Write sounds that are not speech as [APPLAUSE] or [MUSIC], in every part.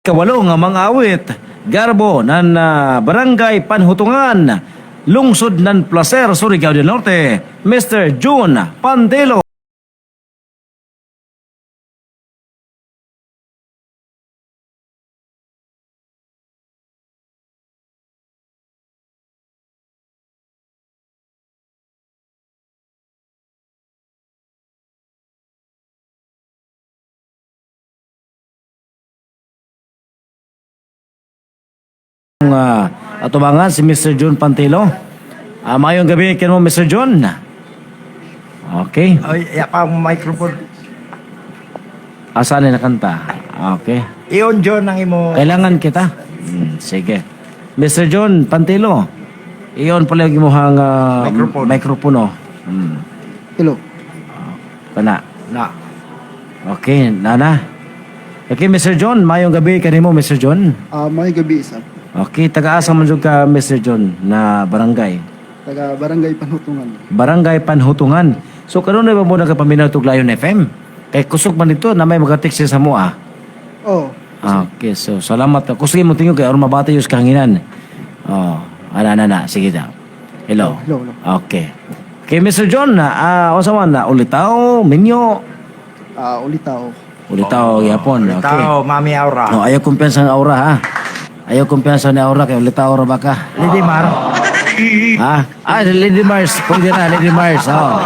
Kawalo nga mga awit, garbo nan ah, barangay Panhutungan, lungsod nan Placer, Surigao del Norte, Mr. June Pandelo. Uh, atubangan si Mr. June Pantelo. Ah, mayong gabi kin mo Mr. June. Okay. Ay, iya pa ang microphone. Asan na kanta? Okay. Iyon, John, ang imo. Kailangan kita. Hmm, sige. Mr. John Pantelo. Iyon pala yung imuhang uh, Microphone. mikropono. Hmm. Hello. Kana. Na. Okay, nana. Okay, Mr. John, mayong gabi kanimo Mr. John. Ah, may gabi isa. Okay, taga-asa man jud ka Mr. John na barangay. Taga Barangay Panhutungan. Barangay Panhutungan. So karon na ba mo nagapaminaw tug Lion FM? Kay kusog man dito na may mga-text sa mo ah. Oh, Ah, Okay, so salamat. Kusugin mo tingog kay aron mabati yung kahanginan. Oh, ana ana na, sige daw. Hello. hello, hello. Okay. Okay, Mr. John, ah, uh, man na ulitaw, minyo, Ah, ulitaw. ulitaw yapon. Okay. Tao, Mami Aura. No, ayaw kumpiyansa ng aura ha. Ayaw kumpiyansa ng aura kay ulitaw ra ba ka? Lady Mar. Ha? Ah, si Lady Mars. Pwede na, Lady Mars. Oh.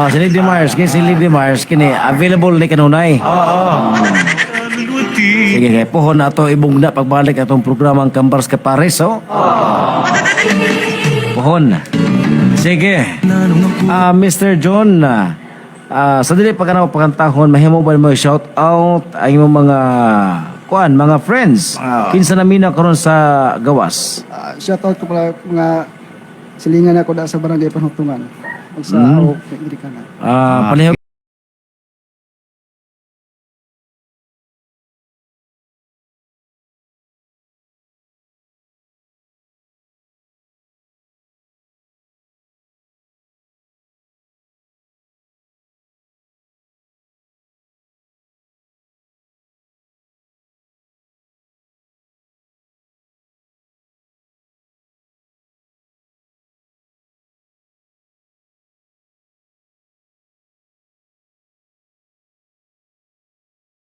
oh, si Lady Mars. Kini si Lady Mars. Kini, available ni kanunay. Oo. Sige, kaya pohon na ito ibugna pagbalik atong programang Kambars ka Pares, oh. Pohon. Sige. Ah, Mr. John, ah, ah, sa dili pa ka na mahimo ba mo shout out ang imong mga kuan, mga friends. Ah. Kinsa na mina karon sa gawas. Ah, shoutout ko pala mga silingan ako da sa Barangay Panhutungan. Ug sa Mm. mm. Amerikana. Ah, pareho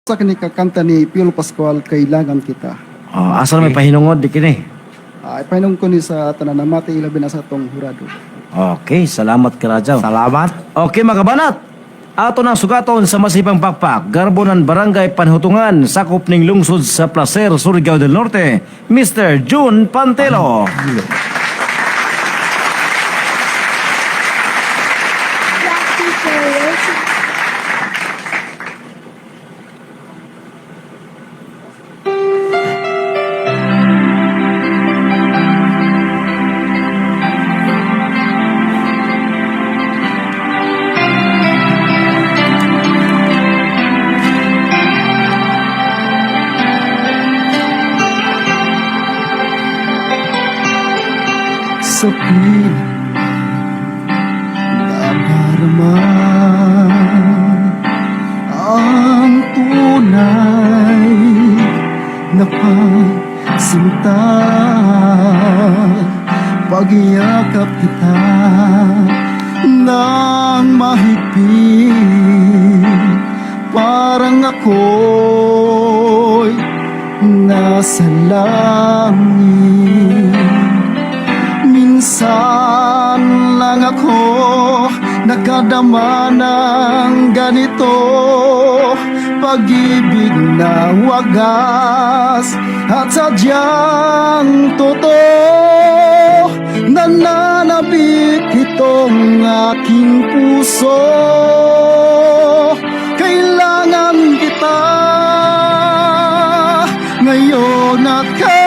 Sa kani kakanta ni Piolo Pascual, Kailangan Kita. Oh, asa na may pahinungod di kini. Ah, ipahinom ko ni sa tananamati ilabi na sa tong hurado. Okay, salamat ka Rajaw. Salamat. Okay mga kabanat, ato ng sugaton sa masipang pakpak, Garbonan Barangay Panhutungan, sakop ning lungsod sa Placer, Surigao del Norte, Mr. June Pantelo. Sa piling nadarama ang tunay na pagsinta. Pagyakap kita ng mahigpit. Parang ako'y nasa langit nakadama ng ganito Pag-ibig na wagas. At sadyang totoo Nananabik itong aking puso. Kailangan kita ngayon at kailanman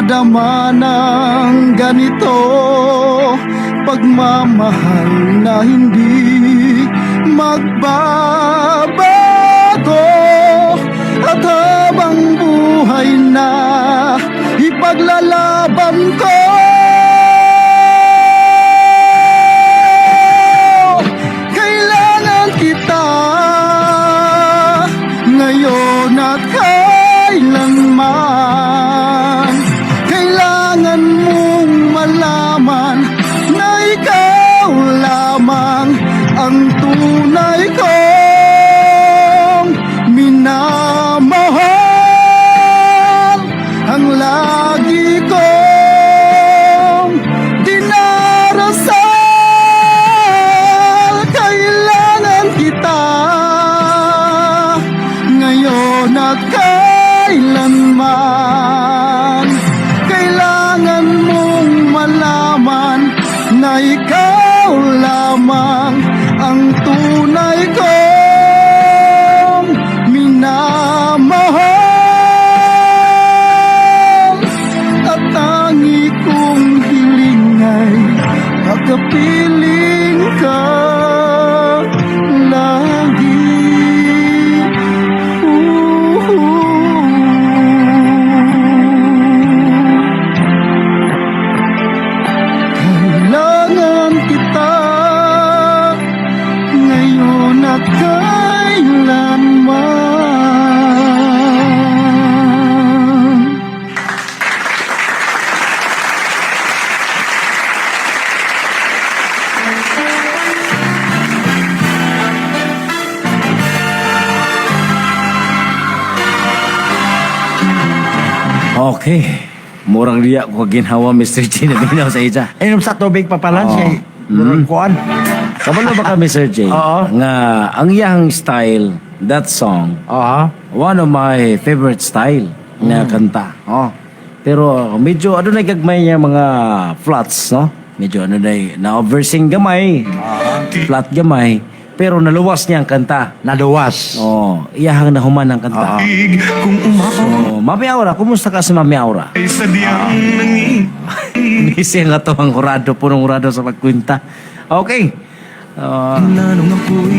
makadama ng ganito. Pagmamahal na hindi magbabago. At habang buhay na ipaglalaban ko Okay. Murang liya ko ginhawa Mr. J na binaw sa isa. Inom sa tubig pa pala Oo. siya. Mm. Kuan. Kabalo ba ka Mr. J? Oo. Nga ang iyang style, that song, Oo. one of my favorite style na kanta. Oh. Pero medyo ano na gagmay niya mga flats, no? Medyo ano na na versing gamay. Flat gamay. Pero naluwas niya ang kanta. Naluwas. Oh, iyahang nahuman ang kanta. Oo. Kung umapaw Oh, Mami Aura, kumusta ka si Mami Aura? ay sadyang nangi [LAUGHS] Nisi nga to ang hurado, punong hurado sa pagkwinta. Okay. Ako'y